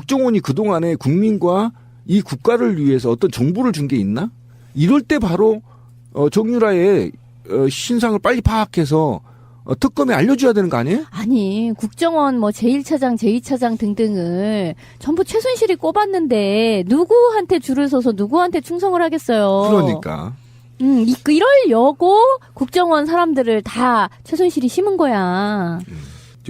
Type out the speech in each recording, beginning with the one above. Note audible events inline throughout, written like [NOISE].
국정원이 그동안에 국민과 이 국가를 위해서 어떤 정보를 준 게 있나? 이럴 때 바로 어, 정유라의 어, 신상을 빨리 파악해서 어, 특검에 알려줘야 되는 거 아니에요? 아니 국정원 뭐 제1차장, 제2차장 등등을 전부 최순실이 꼽았는데 누구한테 줄을 서서 누구한테 충성을 하겠어요. 그러니까. 음, 이, 그 이러려고 국정원 사람들을 다 최순실이 심은 거야. 이제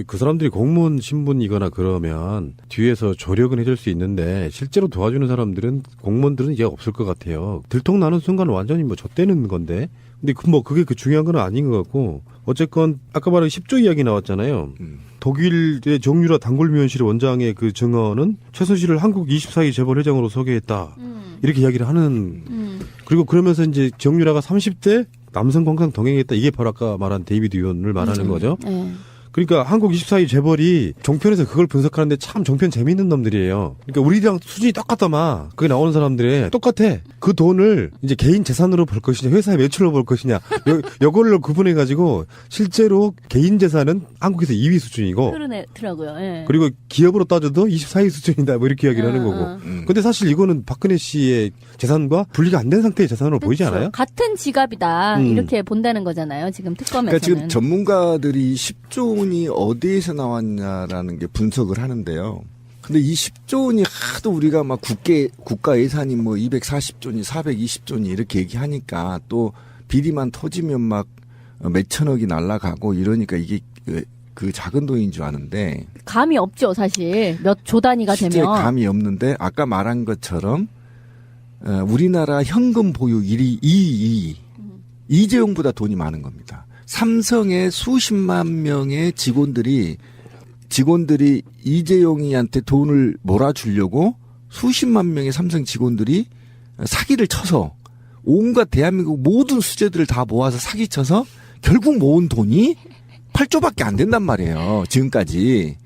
그 사람들이 공무원 신분이거나 그러면 뒤에서 조력은 해줄 수 있는데 실제로 도와주는 사람들은 공무원들은 이제 없을 것 같아요. 들통나는 순간 완전히 뭐 젖대는 건데. 근데 그 뭐 그게 그 중요한 건 아닌 것 같고 어쨌건 아까 말한 10조 이야기 나왔잖아요. 음. 독일의 정유라 단골미원실 원장의 그 증언은 최순실을 한국 24기 재벌 회장으로 소개했다. 음, 이렇게 이야기를 하는 음. 그리고 그러면서 이제 정유라가 30대 남성 관광 동행했다. 이게 바로 아까 말한 데이비드 의원을 말하는 음. 거죠. 네. 그러니까 한국 24기 재벌이 종편에서 그걸 분석하는데 참 종편 재밌는 놈들이에요. 그러니까 우리랑 수준이 똑같다마. 거기 나오는 사람들이 똑같아. 그 돈을 이제 개인 재산으로 벌 것이냐, 회사의 매출로 벌 것이냐, 요, 요걸로 구분해 가지고 실제로 개인 재산은 한국에서 2위 수준이고 그러더라고요. 예. 그리고 기업으로 따져도 24위 수준이다. 뭐 이렇게 이야기를 하는 어, 거고. 어. 음. 근데 사실 이거는 박근혜 씨의 재산과 분리가 안 된 상태의 재산으로 보이지 그쵸. 않아요? 같은 지갑이다 음. 이렇게 본다는 거잖아요. 지금 특검에서는. 그러니까 지금 전문가들이 10조 원이 어디에서 나왔냐라는 게 분석을 하는데요. 근데 이 10조 원이 하도 우리가 막 국계, 국가 예산이 뭐 240조니 420조니 이렇게 얘기하니까 또 비리만 터지면 막 몇천억이 날라가고 이러니까 이게 그- 그 작은 돈인 줄 아는데 감이 없죠, 사실. 몇 조 단위가 실제 되면. 감이 없는데 아까 말한 것처럼 어, 우리나라 현금 보유 1위 2위 이재용보다 돈이 많은 겁니다. 삼성의 수십만 명의 직원들이 직원들이 이재용이한테 돈을 몰아주려고 수십만 명의 삼성 직원들이 사기를 쳐서 온갖 대한민국 모든 수재들을 다 모아서 사기쳐서 결국 모은 돈이 8조밖에 안 된단 말이에요. 지금까지.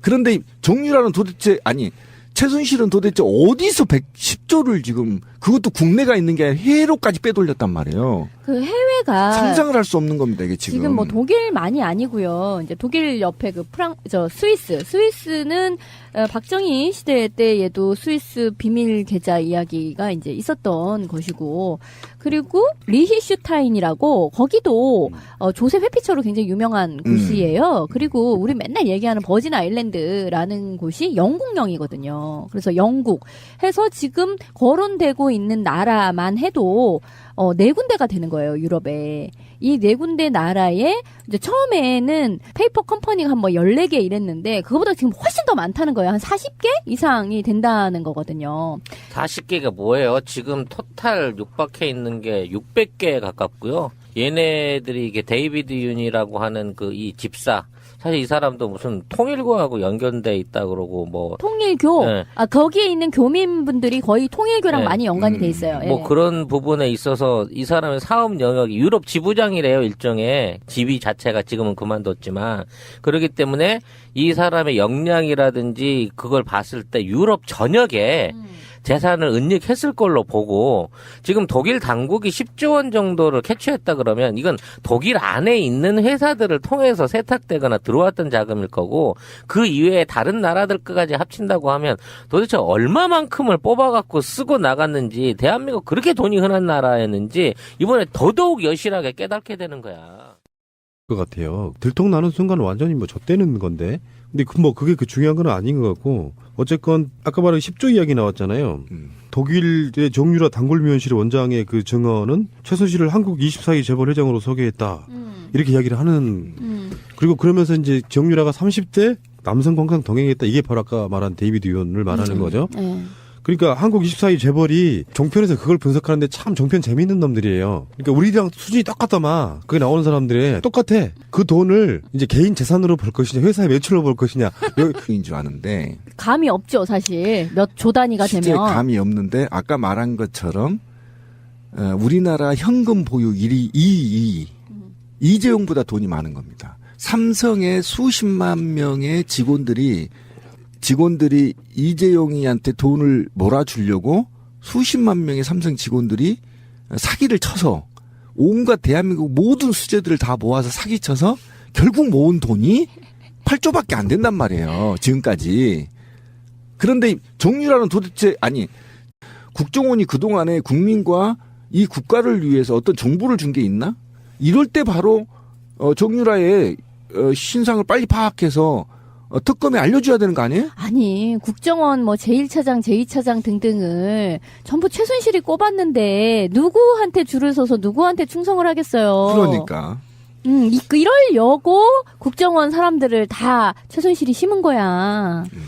그런데 정유라는 도대체 아니 최순실은 도대체 어디서 110조를 지금 그것도 국내가 있는 게 아니라 해외로까지 빼돌렸단 말이에요. 그 해외가 상상을 할 수 없는 겁니다 이게 지금. 지금 뭐 독일만이 아니고요. 이제 독일 옆에 그 프랑 저 스위스 스위스는 어, 박정희 시대 때에도 스위스 비밀 계좌 이야기가 이제 있었던 것이고 그리고 리히슈타인이라고 거기도 어, 조셉 회피처로 굉장히 유명한 음. 곳이에요. 그리고 우리 맨날 얘기하는 버진 아일랜드라는 곳이 영국령이거든요. 그래서 영국 해서 지금 거론되고 있는 나라만 해도 어, 네 군데가 되는 거예요, 유럽에. 이 네 군데 나라에 이제 처음에는 페이퍼 컴퍼니가 한 뭐 14개 이랬는데 그거보다 지금 훨씬 더 많다는 거예요. 한 40개 이상이 된다는 거거든요. 40개가 뭐예요? 지금 토탈 육박해 있는 게 600개 가깝고요. 얘네들이 이게 데이비드 윤이라고 하는 그 이 집사. 사실 이 사람도 무슨 통일교하고 연결돼 있다 그러고 뭐 통일교. 네. 아, 거기에 있는 교민분들이 거의 통일교랑 네. 많이 연관이 돼 음, 있어요. 예. 뭐 그런 부분에 있어서 이 사람의 사업 영역이 유럽 지부장이래요 일종의 지위 자체가 지금은 그만뒀지만 그렇기 때문에 이 사람의 역량이라든지 그걸 봤을 때 유럽 전역에 음. 재산을 은닉했을 걸로 보고 지금 독일 당국이 10조 원 정도를 캐치했다 그러면 이건 독일 안에 있는 회사들을 통해서 세탁되거나 들어왔던 자금일 거고 그 이외에 다른 나라들까지 합친다고 하면 도대체 얼마만큼을 뽑아갖고 쓰고 나갔는지 대한민국 그렇게 돈이 흔한 나라였는지 이번에 더더욱 여실하게 깨닫게 되는 거야. 것 같아요. 들통나는 순간 완전히 뭐 젖대는 건데. 근데 그 뭐 그게 그 중요한 건 아닌 것 같고 어쨌건 아까 말한 10조 이야기 나왔잖아요. 음. 독일의 정유라 단골미원실 원장의 그 증언은 최순실을 한국 24기 재벌 회장으로 소개했다. 음. 이렇게 이야기를 하는 음. 그리고 그러면서 이제 정유라가 30대 남성 관광 동행했다. 이게 바로 아까 말한 데이비드 의원을 말하는 음. 거죠. 예. 그러니까 한국 24기 재벌이 종편에서 그걸 분석하는데 참 종편 재밌는 놈들이에요. 그러니까 우리랑 수준이 똑같다마. 거기 나오는 사람들이 똑같아. 그 돈을 이제 개인 재산으로 벌 것이냐, 회사의 매출로 벌 것이냐. [LAUGHS] 요- 인줄 아는데 감이 없죠, 사실. 몇 조 단위가 실제 되면. 감이 없는데 아까 말한 것처럼 어, 우리나라 현금 보유 1위 2위 이재용보다 돈이 많은 겁니다. 삼성의 수십만 명의 직원들이 직원들이 이재용이한테 돈을 몰아주려고 수십만 명의 삼성 직원들이 사기를 쳐서 온갖 대한민국 모든 수재들을 다 모아서 사기쳐서 결국 모은 돈이 8조밖에 안 된단 말이에요. 지금까지. 그런데 정유라는 도대체 아니 국정원이 그동안에 국민과 이 국가를 위해서 어떤 정보를 준 게 있나? 이럴 때 바로 어, 정유라의 어, 신상을 빨리 파악해서 어, 특검에 알려줘야 되는 거 아니에요? 아니 국정원 뭐 제1차장, 제2차장 등등을 전부 최순실이 꼽았는데 누구한테 줄을 서서 누구한테 충성을 하겠어요. 그러니까 음, 이, 그 이러려고 국정원 사람들을 다 최순실이 심은 거야. 이제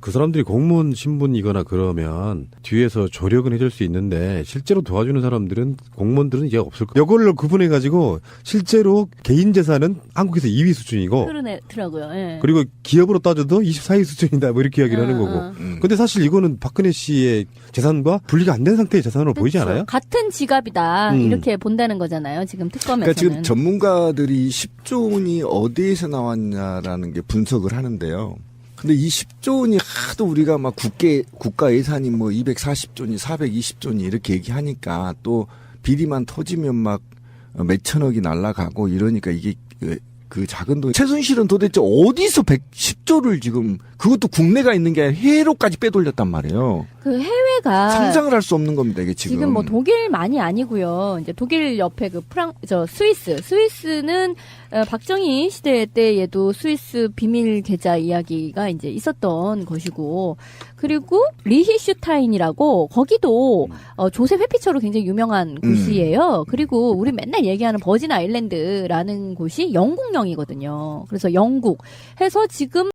그 사람들이 공무원 신분이거나 그러면 뒤에서 조력은 해줄 수 있는데 실제로 도와주는 사람들은 공무원들은 이제 없을 거예요. 이걸로 구분해 가지고 실제로 개인 재산은 한국에서 2위 수준이고 그러더라고요. 예. 그리고 기업으로 따져도 24위 수준이다 뭐 이렇게 이야기를 하는 어, 거고. 어. 음. 근데 사실 이거는 박근혜 씨의 재산과 분리가 안 된 상태의 재산으로 보이지 그쵸. 않아요? 같은 지갑이다 음. 이렇게 본다는 거잖아요. 지금 특검에서는. 그러니까 지금 전문가들이 10조 원이 어디에서 나왔냐라는 게 분석을 하는데요. 근데 이 10조 원이 하도 우리가 막 국계, 국가 예산이 뭐 240조니 420조니 이렇게 얘기하니까 또 비리만 터지면 막 몇천억이 날라가고 이러니까 이게 그- 그 작은 돈. 최순실은 도대체 어디서 110조를 지금 그것도 국내가 있는 게 아니라 해외로까지 빼돌렸단 말이에요. 그 해외가 상상을 할 수 없는 겁니다, 이게 지금. 지금 뭐 독일만이 아니고요. 이제 독일 옆에 그 프랑 저 스위스 스위스는 어, 박정희 시대 때에도 스위스 비밀 계좌 이야기가 이제 있었던 것이고 그리고 리히슈타인이라고 거기도 어, 조셉 회피처로 굉장히 유명한 음. 곳이에요. 그리고 우리 맨날 얘기하는 버진 아일랜드라는 곳이 영국령이거든요. 그래서 영국 해서 지금